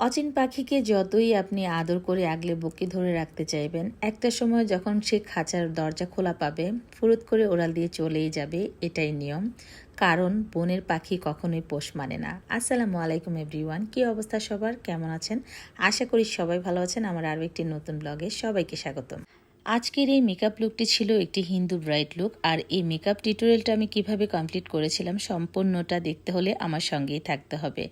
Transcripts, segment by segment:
অচিন পাখিকে যতই আপনি আদর করে আগলে বকে ধরে রাখতে চাইবেন, একটা সময় যখন সে খাঁচার দরজা খোলা পাবে, ফুরুত করে ওড়াল দিয়ে চলেই যাবে, এটাই নিয়ম। কারণ বনের পাখি কখনোই পোষ মানে না। আসসালামু আলাইকুম এভরিওয়ান, কী অবস্থা সবার? কেমন আছেন? আশা করি সবাই ভালো আছেন। আমার আরও একটি নতুন ব্লগে সবাইকে স্বাগতম। আজকের এই মেকআপ লুকটি ছিল একটি হিন্দু ব্রাইট লুক আর এই মেকআপ টিউটোরিয়ালটা আমি কীভাবে কমপ্লিট করেছিলাম সম্পূর্ণটা দেখতে হলে আমার সঙ্গেই থাকতে হবে।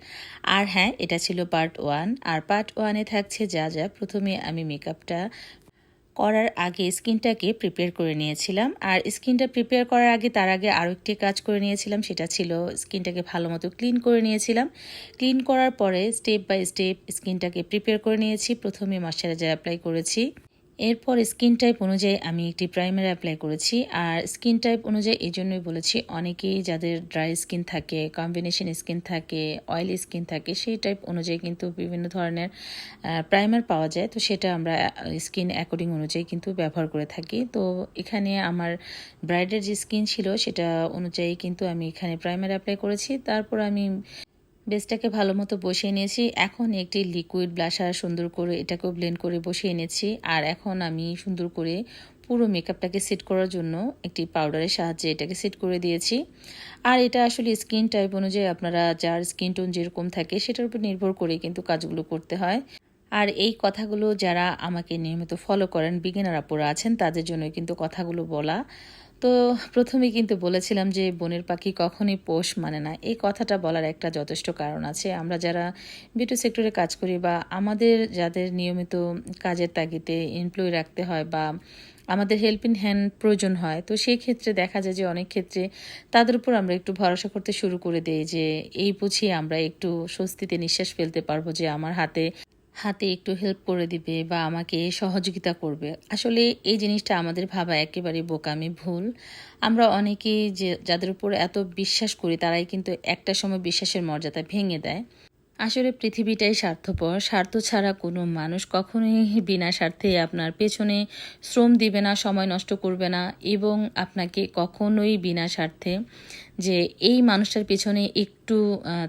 আর হ্যাঁ এটা ছিল পার্ট ওয়ান আর পার্ট ওয়ানে থাকছে যা যা। প্রথমে আমি মেকআপটা করার আগে স্কিনটাকে প্রিপেয়ার করে নিয়েছিলাম, আর স্কিনটা প্রিপেয়ার করার আগে তার আগে আরও একটি কাজ করে নিয়েছিলাম, সেটা ছিল স্কিনটাকে ভালো মতো ক্লিন করে নিয়েছিলাম। ক্লিন করার পরে স্টেপ বাই স্টেপ স্কিনটাকে প্রিপেয়ার করে নিয়েছি। প্রথমে ময়শ্চারাইজার অ্যাপ্লাই করেছি। এরপর স্কিন টাইপ অনুযায়ী আমি একটি প্রাইমার অ্যাপ্লাই করেছি। আর স্কিন টাইপ অনুযায়ী এই জন্যই বলেছি, অনেকেই যাদের ড্রাই স্কিন থাকে কম্বিনেশন স্কিন থাকে অয়েলি স্কিন থাকে, সেই টাইপ অনুযায়ী কিন্তু বিভিন্ন ধরনের প্রাইমার পাওয়া যায়। তো সেটা আমরা স্কিন অ্যাকর্ডিং অনুযায়ী কিন্তু ব্যবহার করে থাকি। তো এখানে আমার ব্রাইডের যে স্কিন ছিল, সেটা অনুযায়ী কিন্তু আমি এখানে প্রাইমার অ্যাপ্লাই করেছি। তারপর আমি বেসটাকে ভালো মতো বসিয়ে নিয়েছি। এখন একটি লিকুইড ব্লাশার সুন্দর করে এটাকেও ব্লেন্ড করে বসিয়ে নিয়েছি আর এখন আমি সুন্দর করে পুরো মেকআপটাকে সেট করার জন্য একটি পাউডারের সাহায্যে এটাকে সেট করে দিয়েছি। আর এটা আসলে স্কিন টাইপ অনুযায়ী আপনারা যার স্কিন টোন যেরকম থাকে সেটার উপর নির্ভর করে কিন্তু কাজগুলো করতে হয়। আর এই কথাগুলো যারা আমাকে নিয়মিত ফলো করেন বিগিনার আপুরা আছেন, তাদের জন্য কিন্তু কথাগুলো বলা। তো প্রথমে কিন্তু বলেছিলাম যে বনের পাখি কখনই পোষ মানে না। এই কথাটা বলার একটা যথেষ্ট কারণ আছে। আমরা যারা বিটু সেক্টরে কাজ করি বা আমাদের যাদের নিয়মিত কাজের তাগিদে এমপ্লয় রাখতে হয় বা আমাদের হেল্পিং হ্যান্ড প্রয়োজন হয়, তো সেই ক্ষেত্রে দেখা যায় যে অনেক ক্ষেত্রে তাদের উপর আমরা একটু ভরসা করতে শুরু করে দিই যে এই বুঝিয়ে আমরা একটু স্বস্তিতে নিঃশ্বাস ফেলতে পারব যে আমার হাতে হাতে একটু হেল্প করে দিবে বা আমাকে সহযোগিতা করবে। আসলে এই জিনিসটা আমাদের ভাবা একেবারে বোকামি ভুল। আমরা অনেকেই যে, যাদের উপর এত বিশ্বাস করি, তারাই কিন্তু একটা সময় বিশ্বাসের মর্যাদা ভেঙে দেয়। আসলে পৃথিবীটাই স্বার্থপর। স্বার্থ ছাড়া কোনো মানুষ কখনোই বিনা স্বার্থে আপনার পেছনে শ্রম দিবে না, সময় নষ্ট করবে না এবং আপনাকে কখনোই বিনা স্বার্থে যে, এই মানুষটার পেছনে একটু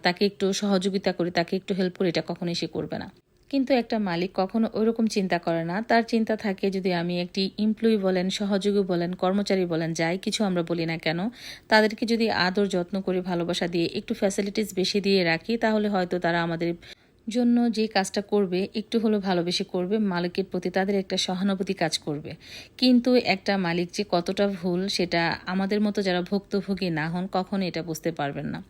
তাকে একটু সহযোগিতা করে, তাকে একটু হেল্প করে, এটা কখনোই সে করবে না। কিন্তু একটা মালিক কখনো ওইরকম চিন্তা করে না। তার চিন্তা থাকে যদি আমি একটি এমপ্লয়ি বলেন, সহযোগী বলেন, কর্মচারী বলেন, যাই কিছু আমরা বলি না কেন, তাদেরকে যদি আদর যত্ন করে, ভালোবাসা দিয়ে, একটু ফ্যাসিলিটিস বেশি দিয়ে রাখি, তাহলে হয়তো তারা আমাদের জন্য যে কাজটা করবে, একটু হলেও ভালোবেসে করবে, মালিকের প্রতি তাদের একটা সহানুভূতি কাজ করবে। কিন্তু একটা মালিক যে কতটা ভুল, সেটা আমাদের মতো যারা ভুক্তভোগী না হন, কখনো এটা বুঝতে পারবেন না।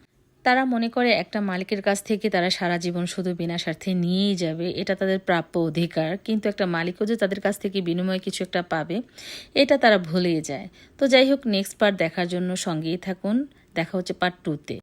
তারা মনে করে একটা মালিকের কাছ থেকে তারা সারা জীবন শুধু বিনা স্বার্থে নিয়েই যাবে, এটা তাদের প্রাপ্য অধিকার। কিন্তু একটা মালিকও যে তাদের কাছ থেকে বিনিময়ে কিছু একটা পাবে, এটা তারা ভুলেই যায়। তো যাই হোক নেক্সট পার্ট দেখার জন্য সঙ্গেই থাকুন। দেখা হচ্ছে পার্ট টুতে